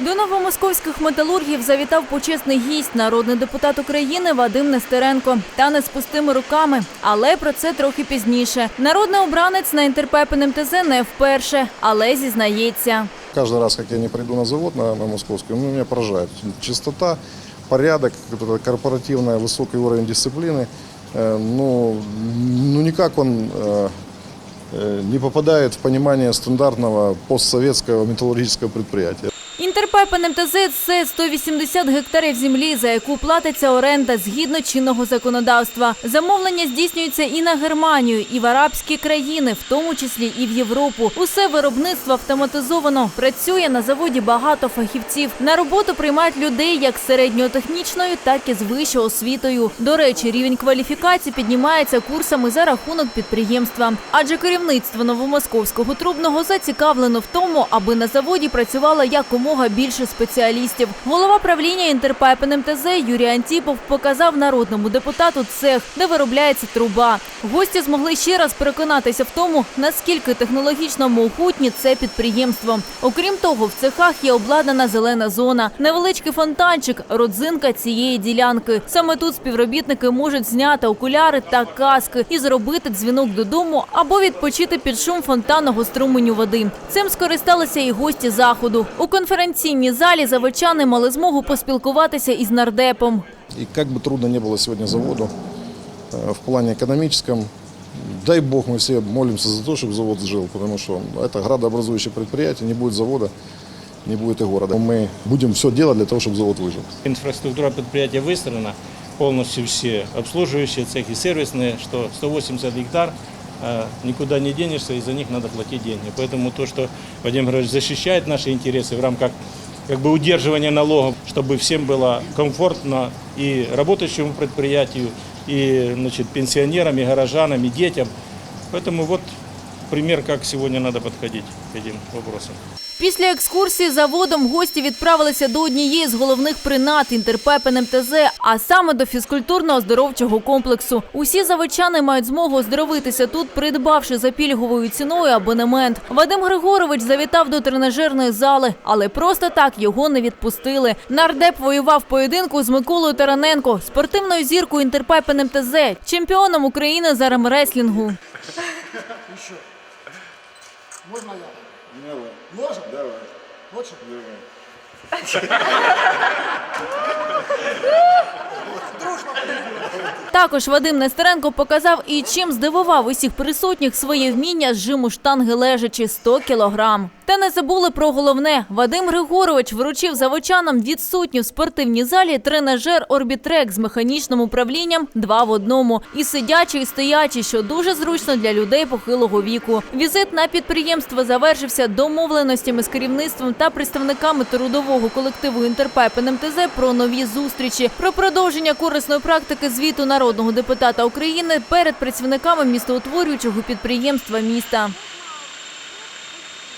До новомосковських металургів завітав почесний гість, народний депутат України Вадим Нестеренко. Та не з пустими руками. Але про це трохи пізніше. Народний обранець на інтерпепен МТЗ не вперше, але зізнається. Каждый раз, как я не приду на завод на, на Московский, ну, меня поражает. Чистота, порядок, вот это корпоративная, высокий уровень дисциплины. Э, ну, ну, никак он э, э, не попадает в понимание стандартного постсоветского металлургического предприятия. Інтерпепен МТЗ – це 180 гектарів землі, за яку платиться оренда згідно чинного законодавства. Замовлення здійснюється і на Германію, і в арабські країни, в тому числі і в Європу. Усе виробництво автоматизовано. Працює на заводі багато фахівців. На роботу приймають людей як середньотехнічною, так і з вищою освітою. До речі, рівень кваліфікації піднімається курсами за рахунок підприємства. Адже керівництво новомосковського трубного зацікавлено в тому, аби на заводі працювало якомога більше спеціалістів. Голова правління Інтерпайпен МТЗ Юрій Антіпов показав народному депутату цех, де виробляється труба. Гості змогли ще раз переконатися в тому, наскільки технологічно могутні це підприємство. Окрім того, в цехах є обладнана зелена зона, невеличкий фонтанчик, родзинка цієї ділянки. Саме тут співробітники можуть зняти окуляри та каски і зробити дзвінок додому або відпочити під шум фонтанного струменю води. Цим скористалися і гості заходу. У конференційній залі заводчани мали змогу поспілкуватися із нардепом. И как бы трудно не было сегодня заводу э, в плане экономическом, дай бог мы все молимся за то, чтобы завод жил, потому что это градообразующее предприятие, не будет завода, не будет и города. Мы будем все делать для того, чтобы завод выжил. Инфраструктура предприятия выстроена, полностью все обслуживающие цехи, сервисные, что 180 гектар, э, никуда не денешься, и за них надо платить деньги. Поэтому то, что Вадим Григорьевич защищает наши интересы в рамках как бы удерживания налогов, чтобы всем было комфортно и работающему предприятию, и значит, пенсионерам, и горожанам, и детям. Поэтому вот пример, как сегодня надо подходить к этим вопросам. Після екскурсії заводом гості відправилися до однієї з головних принад Інтерпепен МТЗ, а саме до фізкультурно-оздоровчого комплексу. Усі заводчани мають змогу оздоровитися тут, придбавши за пільговою ціною абонемент. Вадим Григорович завітав до тренажерної зали, але просто так його не відпустили. Нардеп воював поєдинку з Миколою Тараненко, спортивною зіркою Інтерпепен МТЗ, чемпіоном України з армреслінгу. Можно я? Можно? Давай. Хочешь? Також Вадим Нестеренко показав і чим здивував усіх присутніх своє вміння з жиму штанги лежачі 100 кілограм. Та не забули про головне. Вадим Григорович вручив заводчанам відсутню в спортивній залі тренажер Орбітрек з механічним управлінням два в одному. І сидячий, і стоячий, що дуже зручно для людей похилого віку. Візит на підприємство завершився домовленостями з керівництвом та представниками трудового колективу Інтерпайпен МТЗ про нові зустрічі, про продовження корисної практики звіту народного депутата України перед працівниками містоутворюючого підприємства міста.